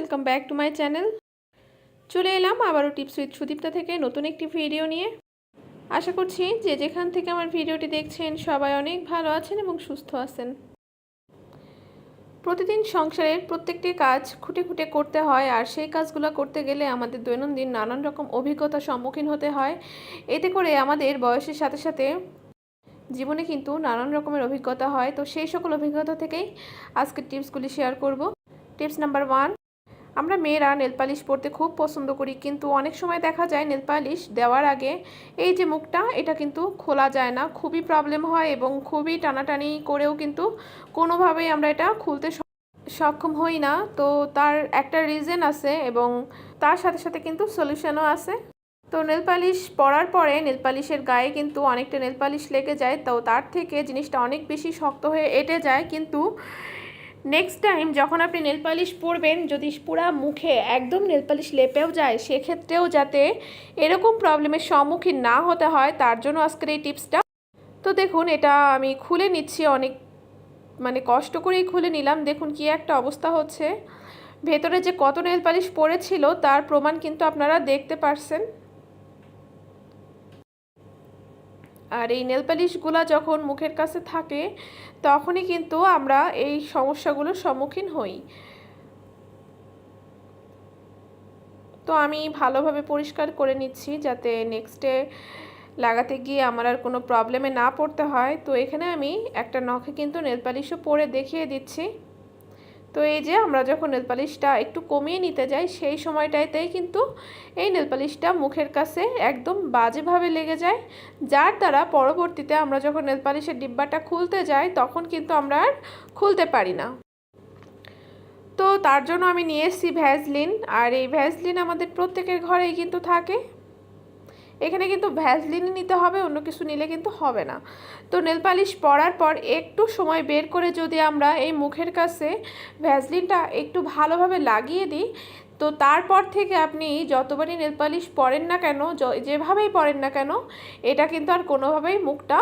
Welcome back to my channel চলে এলাম আবারও টিপস উইথ সুদীপ্তা থেকে নতুন একটি ভিডিও নিয়ে। আশা করছি যে যেখান থেকে আমার ভিডিওটি দেখছেন সবাই অনেক ভালো আছেন এবং সুস্থ আছেন। প্রতিদিন সংসারের প্রত্যেকটি কাজ খুঁটে খুঁটে করতে হয় আর সেই কাজগুলো করতে গেলে আমাদের দৈনন্দিন নানান রকম অভিজ্ঞতার সম্মুখীন হতে হয়। এতে করে আমাদের বয়সের সাথে সাথে জীবনে কিন্তু নানান রকমের অভিজ্ঞতা হয়। তো সেই সকল অভিজ্ঞতা থেকেই আজকের টিপসগুলি শেয়ার করব। টিপস নাম্বার ওয়ান আমরা মেয়েরা নেলপালিশ পরতে খুব পছন্দ করি, কিন্তু অনেক সময় দেখা যায় নেল পালিশ দেওয়ার আগে এই যে মুখটা, এটা কিন্তু খোলা যায় না, খুবই প্রবলেম হয় এবং খুবই টানাটানি করেও কিন্তু কোনোভাবেই আমরা এটা খুলতে সক্ষম হই না। তো তার একটা রিজন আছে এবং তার সাথে সাথে কিন্তু সলিউশনও আছে। তো নেল পালিশ পরার পরে নেল পালিশের গায়ে কিন্তু অনেকটা নেল পালিশ লেগে যায়, তো তার থেকে জিনিসটা অনেক বেশি শক্ত হয়ে এঁটে যায়, কিন্তু নেক্সট টাইম যখন আপনি নেল পালিশ পরবেন, যদি পুরা মুখে একদম নেল পালিশ লেপেও যায়, সেক্ষেত্রেও যাতে এরকম প্রবলেমের সম্মুখীন না হতে হয়, তার জন্য আজকের এই টিপসটা তো দেখুন, এটা আমি খুলে নিচ্ছি, অনেক মানে কষ্ট করেই খুলে নিলাম। দেখুন কি একটা অবস্থা হচ্ছে। ভেতরে যে কত নেল পালিশ পড়েছিল, তার প্রমাণ কিন্তু আপনারা দেখতে পারছেন। আর এই নেল পালিশগুলো যখন মুখের কাছে থাকে, তখনই কিন্তু আমরা এই সমস্যাগুলোর সম্মুখীন হই। তো আমি ভালোভাবে পরিষ্কার করে নিচ্ছি যাতে নেক্সটে লাগাতে গিয়ে আমার আর কোনো প্রবলেমে না পড়তে হয়। তো এখানে আমি একটা নখে কিন্তু নেল পালিশও পরে দেখিয়ে দিচ্ছি। তো এই যে আমরা যখন নেল পালিশটা একটু কমিয়ে নিতে যাই, সেই সময়টাতেই কিন্তু এই নেল পালিশটা মুখের কাছে একদম বাজেভাবে লেগে যায়। যার দ্বারা পরবর্তীতে আমরা যখন নেল পালিশের ডিব্বাটা খুলতে যাই, তখন কিন্তু আমরা আর খুলতে পারি না। তো তার জন্য আমি নিয়ে এসেছি ভ্যাজলিন আর এই ভ্যাজলিন আমাদের প্রত্যেকের ঘরেই কিন্তু থাকে। এখানে কিন্তু ভ্যাসলিন নিতে হবে, অন্য কিছু নিলে কিন্তু হবে না। তো নেল পালিশ পরার পর একটু সময় বের করে যদি আমরা এই মুখের কাছে ভ্যাসলিনটা একটু ভালোভাবে লাগিয়ে দিই, তো তারপর থেকে আপনি যতবারই নেল পালিশ পরেন না কেন যেভাবেই পরেন না কেন, এটা কিন্তু আর কোনোভাবেই মুখটা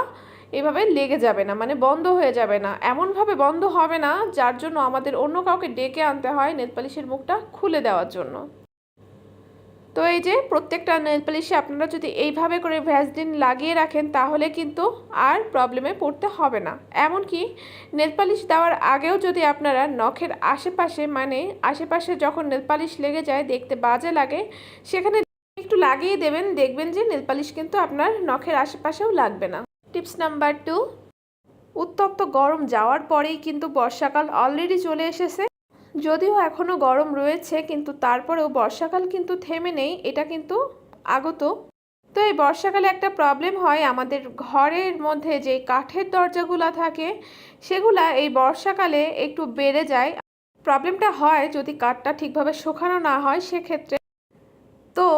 এভাবে লেগে যাবে না মানে বন্ধ হয়ে যাবে না। এমনভাবে বন্ধ হবে না, যার জন্য আমাদের অন্য কাউকে ডেকে আনতে হয় নেল পালিশের মুখটা খুলে দেওয়ার জন্য। তো এই যে প্রত্যেকটা নেল পালিশে আপনারা যদি এইভাবে করে ভ্যাসলিন লাগিয়ে রাখেন, তাহলে কিন্তু আর প্রবলেমে পড়তে হবে না। এমনকি নেল পালিশ দেওয়ার আগেও যদি আপনারা নখের আশেপাশে মানে আশেপাশে যখন নেল পালিশ লেগে যায়, দেখতে বাজে লাগে, সেখানে একটু লাগিয়ে দেবেন, দেখবেন যে নেল পালিশ কিন্তু আপনার নখের আশেপাশেও লাগবে না। টিপস নাম্বার টু উত্তপ্ত গরম যাওয়ার পরেই কিন্তু বর্ষাকাল অলরেডি চলে এসেছে। যদিও এখনও গরম রয়েছে, কিন্তু তারপরেও বর্ষাকাল কিন্তু থেমে নেই, এটা কিন্তু আগত। তো এই বর্ষাকালে একটা প্রবলেম হয়, আমাদের ঘরের মধ্যে যে কাঠের দরজাগুলো থাকে, সেগুলা এই বর্ষাকালে একটু বেড়ে যায়। প্রবলেমটা হয়, যদি কাঠটা ঠিকভাবে শুকানো না হয়, সেক্ষেত্রে। তো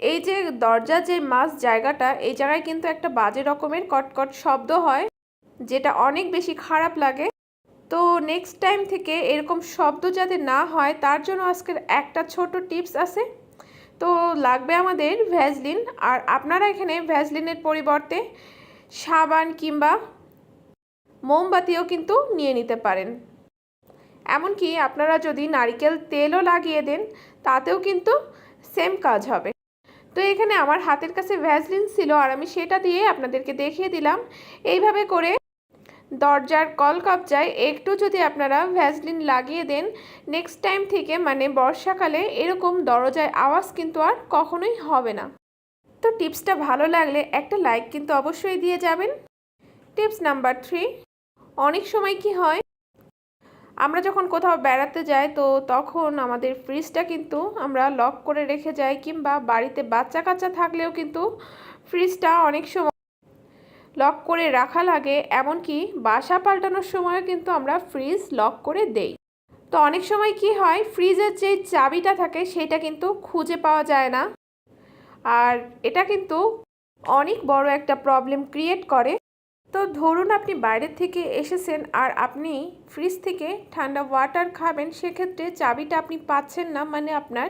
এই যে দরজার যে মাছ জায়গাটা, এই জায়গায় কিন্তু একটা বাজে রকমের কটকট শব্দ হয়, যেটা অনেক বেশি খারাপ লাগে। তো নেক্সট টাইম থেকে এরকম শব্দ যাতে না হয়, তার জন্য আজকের একটা ছোট টিপস আছে। তো লাগবে আমাদের ভ্যাজলিন আর আপনারা এখানে ভ্যাজলিনের পরিবর্তে সাবান কিংবা মোমবাতিও কিন্তু নিয়ে নিতে পারেন। এমনকি আপনারা যদি নারিকেল তেলও লাগিয়ে দেন, তাতেও কিন্তু সেম কাজ হবে। তো এখানে আমার হাতের কাছে ভ্যাজলিন ছিল, আর আমি সেটা দিয়ে আপনাদেরকে দেখিয়ে দিলাম। এইভাবে করে দরজার কল কবজায় একটু যদি আপনারা ভ্যাসলিন লাগিয়ে দেন নেক্সট টাইম থেকে মানে বর্ষাকালে এরকম দরজায় আওয়াজ কিন্তু আর কখনোই হবে না। তো টিপসটা ভালো লাগলে একটা লাইক কিন্তু অবশ্যই দিয়ে যাবেন। টিপস নাম্বার থ্রি অনেক সময় কি হয়, আমরা যখন কোথাও বেড়াতে যাই তো তখন আমাদের ফ্রিজটা কিন্তু আমরা লক করে রেখে যাই কিংবা বাড়িতে বাচ্চা কাচ্চা থাকলেও কিন্তু ফ্রিজটা অনেক সময় লক করে রাখা লাগে, এমনকি বাসা পাল্টানোর সময়ও কিন্তু আমরা ফ্রিজ লক করে দেই। তো অনেক সময় কি হয় ফ্রিজের যে চাবিটা থাকে, সেটা কিন্তু খুঁজে পাওয়া যায় না। আর এটা কিন্তু অনেক বড় একটা প্রবলেম ক্রিয়েট করে। তো ধরুন আপনি বাইরে থেকে এসেছেন আর আপনি ফ্রিজ থেকে ঠান্ডা ওয়াটার খাবেন, সেক্ষেত্রে চাবিটা আপনি পাচ্ছেন না মানে আপনার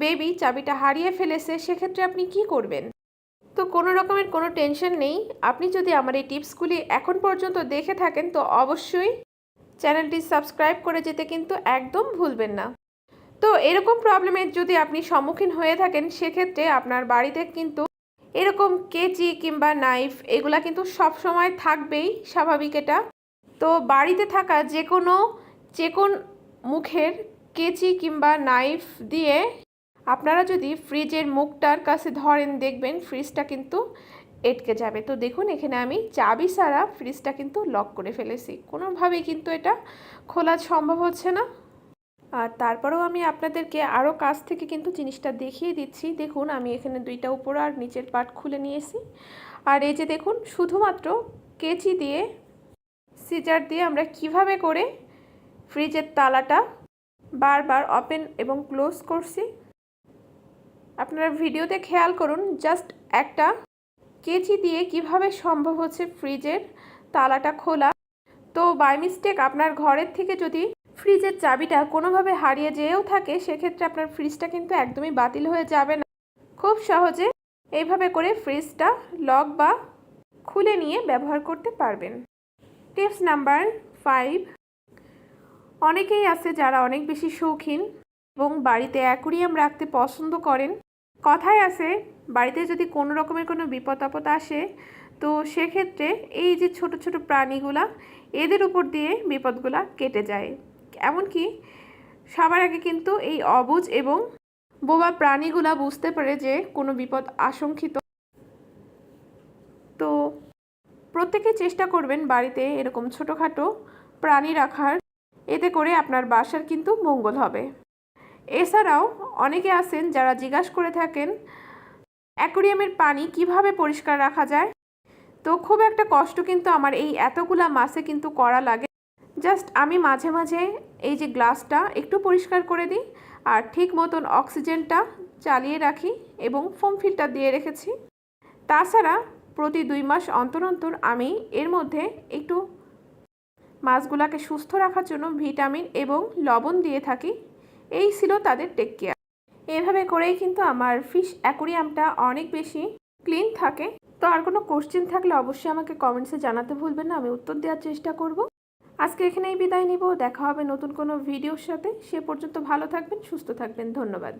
বেবি চাবিটা হারিয়ে ফেলেছে, সেক্ষেত্রে আপনি কি করবেন? তো কোনো রকমের কোনো টেনশন নেই। আপনি যদি আমার এই টিপসগুলি এখন পর্যন্ত দেখে থাকেন, তো অবশ্যই চ্যানেলটি সাবস্ক্রাইব করে যেতে কিন্তু একদম ভুলবেন না। তো এরকম প্রবলেমের যদি আপনি সম্মুখীন হয়ে থাকেন, সেক্ষেত্রে আপনার বাড়িতে কিন্তু এরকম কেচি কিংবা নাইফ এগুলা কিন্তু সব সময় থাকবেই, স্বাভাবিক এটা। তো বাড়িতে থাকা যে কোনো যে কোন মুখের কেচি কিংবা নাইফ দিয়ে আপনারা যদি ফ্রিজের মুখটার কাছে ধরেন, দেখবেন ফ্রিজটা কিন্তু এটকে যাবে। তো দেখুন, এখানে আমি চাবি ছাড়া ফ্রিজটা কিন্তু লক করে ফেলেছি। কোনোভাবেই কিন্তু এটা খোলা সম্ভব হচ্ছে না। আর তারপরেও আমি আপনাদেরকে আরও কাছ থেকে কিন্তু জিনিসটা দেখিয়ে দিচ্ছি। দেখুন, আমি এখানে দুইটা উপর আর নিচের পার্ট খুলে নিয়েছি। আর এই যে দেখুন, শুধুমাত্র কেচি দিয়ে, সিজার দিয়ে আমরা কীভাবে করে ফ্রিজের তালাটা বারবার ওপেন এবং ক্লোজ করছি আপনারা ভিডিওতে খেয়াল করুন জাস্ট একটা কেচি দিয়ে কীভাবে সম্ভব হচ্ছে ফ্রিজের তালাটা খোলা। তো বাই মিস্টেক আপনার ঘরের থেকে যদি ফ্রিজের চাবিটা কোনোভাবে হারিয়ে যেয়েও থাকে, সেক্ষেত্রে আপনার ফ্রিজটা কিন্তু একদমই বাতিল হয়ে যাবে না। খুব সহজে এইভাবে করে ফ্রিজটা লক বা খুলে নিয়ে ব্যবহার করতে পারবেন। টিপস নাম্বার ফাইভ অনেকেই আছে যারা অনেক বেশি শৌখিন এবং বাড়িতে অ্যাকুরিয়াম রাখতে পছন্দ করেন। কথায় আছে, বাড়িতে যদি কোনো রকমের কোনো বিপদ আপদ আসে, তো সেক্ষেত্রে এই যে ছোট ছোট প্রাণীগুলা, এদের উপর দিয়ে বিপদগুলা কেটে যায়। এমনকি সবার আগে কিন্তু এই অবুজ এবং বোবা প্রাণীগুলা বুঝতে পারে যে কোনো বিপদ আশঙ্কিত। তো প্রত্যেকে চেষ্টা করবেন বাড়িতে এরকম ছোটোখাটো প্রাণী রাখার। এতে করে আপনার বাসার কিন্তু মঙ্গল হবে। এছাড়াও অনেকে আছেন যারা জিজ্ঞাসা করে থাকেন, অ্যাকোরিয়ামের পানি কীভাবে পরিষ্কার রাখা যায়? তো খুব একটা কষ্ট কিন্তু আমার এই এতগুলা মাছে কিন্তু করা লাগে। জাস্ট আমি মাঝে মাঝে এই যে গ্লাসটা একটু পরিষ্কার করে দিই আর ঠিক মতন অক্সিজেনটা চালিয়ে রাখি এবং ফোম ফিল্টার দিয়ে রেখেছি। তাছাড়া প্রতি দুই মাস অন্তর অন্তর আমি এর মধ্যে একটু মাছগুলাকে সুস্থ রাখার জন্য ভিটামিন এবং লবণ দিয়ে থাকি। এই ছিল তাদের টেক কেয়ার এভাবে করেই কিন্তু আমার ফিশ অ্যাকোরিয়ামটা অনেক বেশি ক্লিন থাকে। তো আর কোনো কোশ্চেন থাকলে অবশ্যই আমাকে কমেন্টসে জানাতে ভুলবেন না, আমি উত্তর দেওয়ার চেষ্টা করব। আজকে এখানেই বিদায় নিব, দেখা হবে নতুন কোনো ভিডিওর সাথে। সে পর্যন্ত ভালো থাকবেন, সুস্থ থাকবেন, ধন্যবাদ।